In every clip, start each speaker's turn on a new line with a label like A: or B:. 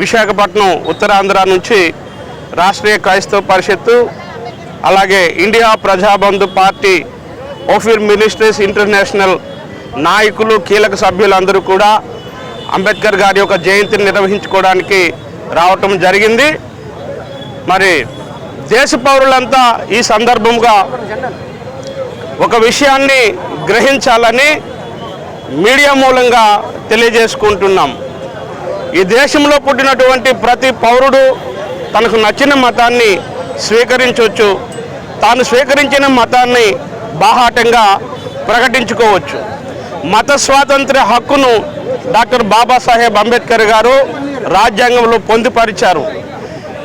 A: విశాఖపట్నం ఉత్తరాంధ్ర నుంచి రాష్ట్రీయ క్రైస్తవ పరిషత్తు అలాగే India Prajabandhu party Ophir ministries international నాయకులు కీలక సభ్యులందరూ కూడా అంబేద్కర్ గారి యొక్క జయంతిని నిర్వహించుకోవడానికి రావటం జరిగింది. మరి దేశ పౌరులంతా ఈ సందర్భంగా ఒక విషయాన్ని గ్రహించాలని మీడియా మూలంగా తెలియజేసుకుంటున్నాం. ఈ దేశంలో పుట్టినటువంటి ప్రతి పౌరుడు తనకు నచ్చిన మతాన్ని స్వీకరించవచ్చు. తాను స్వీకరించిన మతాన్ని బాహాటంగా ప్రకటించుకోవచ్చు. మత స్వాతంత్ర్య హక్కును డాక్టర్ బాబాసాహెబ్ అంబేద్కర్ గారు రాజ్యాంగంలో పొందుపరిచారు.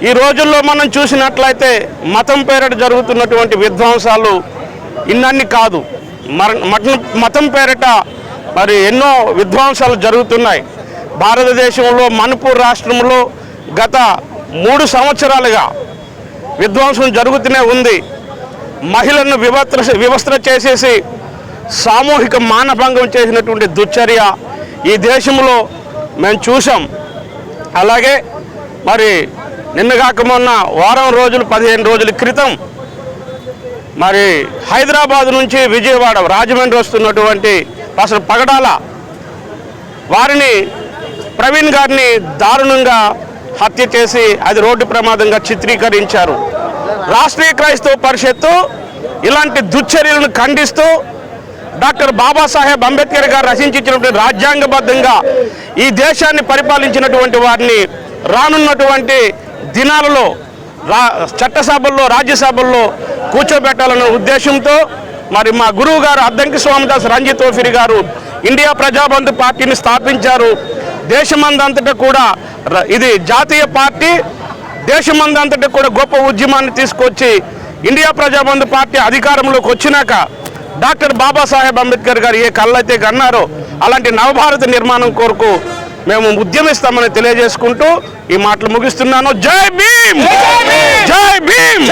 A: ఈ రోజుల్లో మనం చూసినట్లయితే మతం పేరిట జరుగుతున్నటువంటి విధ్వంసాలు ఇన్నన్ని కాదు. మర మతం మతం పేరిట మరి ఎన్నో విధ్వంసాలు జరుగుతున్నాయి. భారతదేశంలో మణిపూర్ రాష్ట్రంలో గత మూడు సంవత్సరాలుగా విధ్వంసం జరుగుతూనే ఉంది. మహిళలను వివత్ర వివస్త్ర చేసేసి సామూహిక మానభంగం చేసినటువంటి దుశ్చర్య ఈ దేశంలో మేము చూసాం అలాగే మరి నిన్నగాక మొన్న వారం రోజులు పదిహేను రోజుల క్రితం మరి హైదరాబాద్ నుంచి విజయవాడ రాజమండ్రి వస్తున్నటువంటి అసలు పగడాల వారిని ప్రవీణ్ గారిని దారుణంగా హత్య చేసి అది రోడ్డు ప్రమాదంగా చిత్రీకరించారు. రాష్ట్రీయ క్రైస్తవ పరిషత్తు ఇలాంటి దుశ్చర్యలను ఖండిస్తూ డాక్టర్ బాబాసాహెబ్ అంబేద్కర్ గారు రచించినటువంటి రాజ్యాంగబద్ధంగా ఈ దేశాన్ని పరిపాలించినటువంటి వారిని రానున్నటువంటి దినాలలో రా చట్టసభల్లో రాజ్యసభల్లో కూర్చోబెట్టాలనే ఉద్దేశంతో మరి మా గురువు గారు అద్దంకి స్వామిదాస్ రంజిత్ ఓఫిరి గారు ఇండియా ప్రజాబంధు పార్టీని స్థాపించారు. దేశమందంతటా కూడా ఇది జాతీయ పార్టీ దేశమందంతటా కూడా గొప్ప ఉద్యమాన్ని తీసుకొచ్చి ఇండియా ప్రజాబంధు పార్టీ అధికారంలోకి వచ్చినాక డాక్టర్ బాబాసాహెబ్ అంబేద్కర్ గారు ఏ కళ్ళైతే కన్నారో అలాంటి నవభారత నిర్మాణం కొరకు మేము ఉద్యమిస్తామని తెలియజేసుకుంటూ ఈ మాటలు ముగిస్తున్నాను. జై భీమ్! జై భీమ్!